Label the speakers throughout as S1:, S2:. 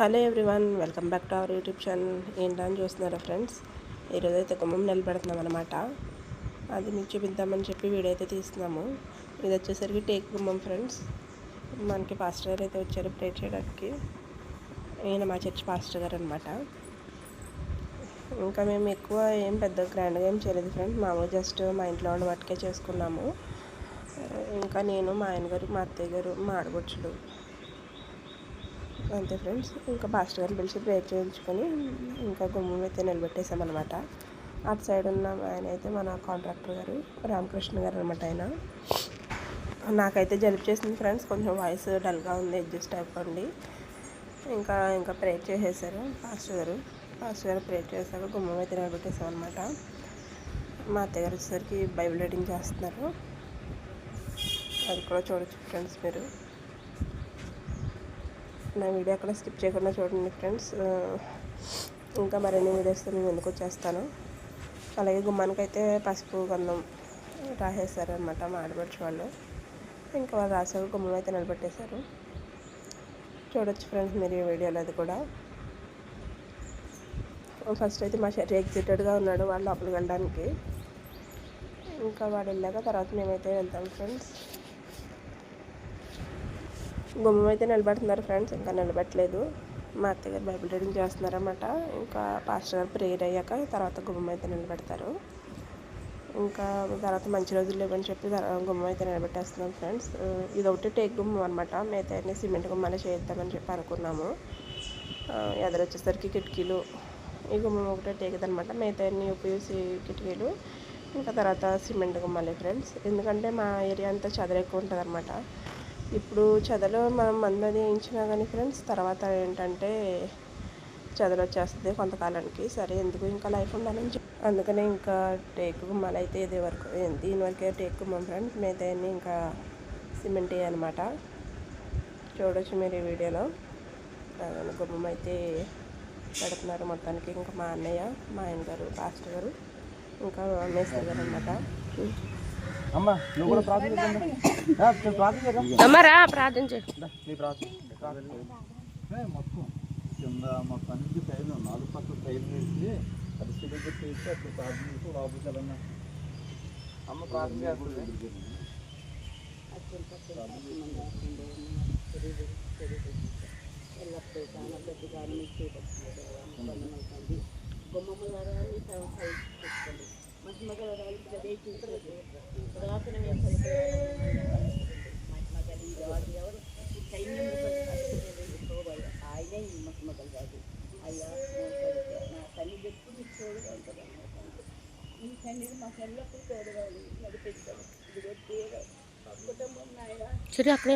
S1: Hello everyone welcome back to our YouTube channel. ఏంటని చూస్తున్నారా friends? ఈరోజు అయితే గుమ్మం నిలబెడుతున్నాం అనమాట అది మీకు చూపిద్దామని చెప్పి వీడియో అయితే తీస్తున్నాము. ఇది వచ్చేసరికి టేక్ గుమ్మం ఫ్రెండ్స్. మనకి పాస్టర్ గారు అయితే వచ్చారు ప్రే చేయడానికి. ఈయన మా చర్చ్ పాస్టర్ గారు అనమాట ఇంకా మేము ఎక్కువ ఏం పెద్ద గ్రాండ్గా ఏం చేయలేదు ఫ్రెండ్స్ మామూలు జస్ట్ మా ఇంట్లో ఉన్న మట్టుకే చేసుకున్నాము. ఇంకా నేను మా ఆయన గారు మా అత్తయ్య గారు మా ఆడబొచ్చుడు అంతే ఫ్రెండ్స్. ఇంకా పాస్టర్ గారిని పిలిచి ప్రేయర్ చేయించుకొని ఇంకా గుమ్మం అయితే నిలబెట్టేసామన్నమాట అటు సైడ్ ఉన్న ఆయన అయితే మన కాంట్రాక్టర్ గారు రామకృష్ణ గారు అనమాట ఆయన. నాకైతే జలుబు చేసింది ఫ్రెండ్స్. కొంచెం వాయిస్ డల్గా ఉంది అడ్జస్ట్ అయిపోండి ఇంకా ఇంకా ప్రేయర్ చేసేసారు పాస్టర్ గారు. పాస్టర్ గారు ప్రేయర్ చేశాక గుమ్మం అయితే నిలబెట్టేసాం అనమాట మా అత్తయ్య గారు వచ్చేసరికి బైబిల్ రీడింగ్ చేస్తున్నారు. అది కూడా చూడొచ్చు ఫ్రెండ్స్ మీరు. నా వీడియో అక్కడ స్కిప్ చేయకుండా చూడండి ఫ్రెండ్స్. ఇంకా మరిన్ని వీడియోస్తో నేను ఎందుకు వచ్చేస్తాను. అలాగే గుమ్మానికి అయితే పసుపు గంధం రాసేసారనమాట మా వాళ్ళు. ఇంకా వాళ్ళు రాసాక గుమ్మం అయితే నిలబెట్టేశారు. చూడొచ్చు ఫ్రెండ్స్ మీరు ఈ వీడియోలో అది కూడా. ఫస్ట్ అయితే మా షర్ట్ ఎగ్జిటెడ్గా ఉన్నాడు వాళ్ళు లోపలికి వెళ్ళడానికి. ఇంకా వాడు వెళ్ళాక తర్వాత మేమైతే వెళ్తాం ఫ్రెండ్స్. గుమ్మం అయితే నిలబెడుతున్నారు ఫ్రెండ్స్ ఇంకా నిలబెట్టలేదు. మా అత్తగారు బైబిల్ రీడింగ్ చేస్తున్నారన్నమాట. ఇంకా పాస్టర్ గారు ప్రేయర్ అయ్యాక తర్వాత గుమ్మం అయితే నిలబెడతారు. ఇంకా తర్వాత మంచి రోజులు లేవని చెప్పి గుమ్మం అయితే నిలబెట్టేస్తున్నాం ఫ్రెండ్స్. ఇది ఒకటి టేక్ గుమ్మం అనమాట మిగతా అన్ని సిమెంట్ గుమ్మాలే చేద్దామని చెప్పి అనుకున్నాము. ఎదరొచ్చేసరికి కిటికీలు ఈ గుమ్మం ఒకటే టేకదనమాట మిగతా అన్ని యూపీఎస్సీ కిటికీలు ఇంకా తర్వాత సిమెంట్ గుమ్మాలే ఫ్రెండ్స్. ఎందుకంటే మా ఏరియా అంతా చదర ఎక్కువ ఉంటుంది అనమాట ఇప్పుడు చదలో మనం మందది అది వేయించినా కానీ ఫ్రెండ్స్ తర్వాత ఏంటంటే చదలు వచ్చేస్తుంది కొంతకాలానికి. సరే ఎందుకు ఇంకా లైఫ్ ఉండాలని చెప్పి. అందుకనే ఇంకా టేక్ గుమ్మాలు అయితే ఇది వరకు. దీని వరకే టేక్ మా ఫ్రెండ్స్. మిగతా ఇంకా సిమెంట్ అనమాట చూడొచ్చు మీరు ఈ వీడియోలో. గుమ్మం అయితే పెడుతున్నారు మొత్తానికి ఇంకా మా అన్నయ్య మా ఆయన గారు పాస్టర్ గారు. ఇంకా మేస్టర్ గారు అనమాట
S2: అమ్మా నువ్వు కూడా ప్రార్థన చేద్దాం. రా, నేను ప్రార్థన చేద్దాం.
S1: అమ్మరా ప్రార్థన చే
S2: దా, నీ ప్రార్థన ప్రార్థన చేయి. ఏ, మొత్తం కింద మొత్తం అన్ని టైర్లు నాలుగు పక్కల టైర్లు వేసి అది సిమెంట్ వేసి అప్పుడు ప్రార్థన చేసి లోపలికి వెళ్ళన్నా అమ్మ ప్రార్థన చేస్తుంది
S1: సరే అక్కడే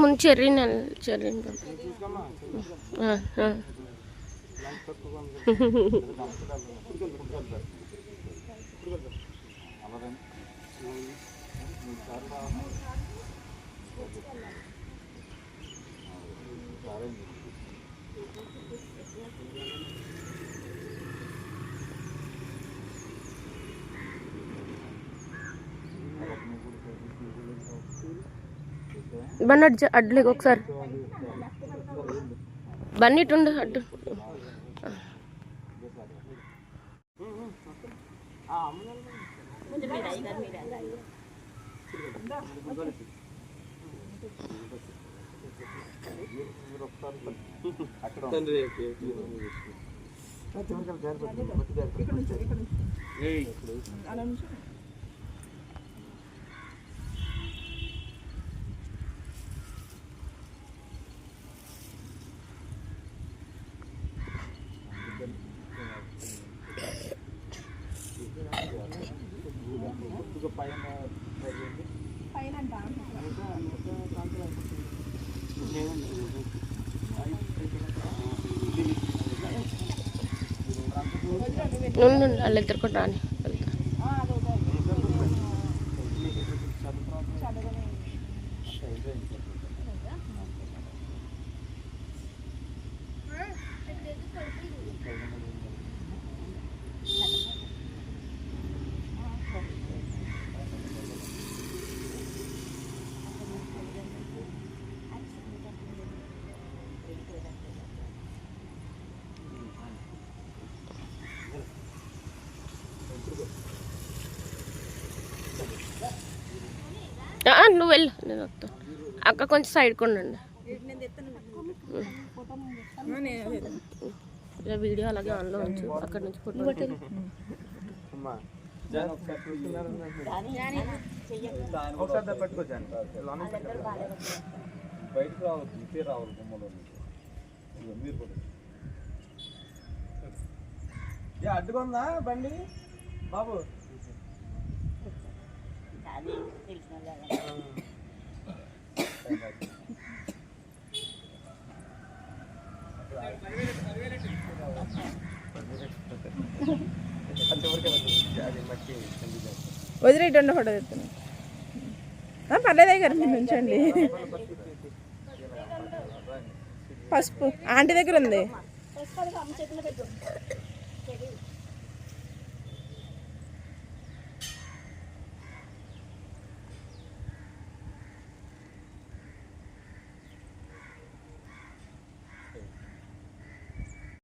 S1: ಮುಂದೆ ಚೆರ್ರಿನಲ್ಲಿ ಚೆರ್ರಿನ ಹಾಂ ಹಾಂ బన్నీ అడ్డు అడ్డులేక ఒకసారి. బన్నీ ఇటు అడ్డు.
S2: అక్కడ పైన
S3: నుండి వాళ్ళు ఇద్దరు రాని. వెళ్ళు. నేను వస్తా అక్క కొంచెం సైడ్కి ఉండండి. ఇలా వీడియో అలాగే ఆన్లో ఉంచు. అక్కడ నుంచి ఫోటో
S2: అమ్మా బయటకు రావద్దు ఇటే రావాలి బొమ్మలో మీరు కూడా అడ్డుకుందా బండి? బాబు.
S4: వదిలేటండి ఫోటో తెస్తాను పర్లేదే గారు మీరు ఉంచండి పసుపు ఆంటీ దగ్గర ఉంది.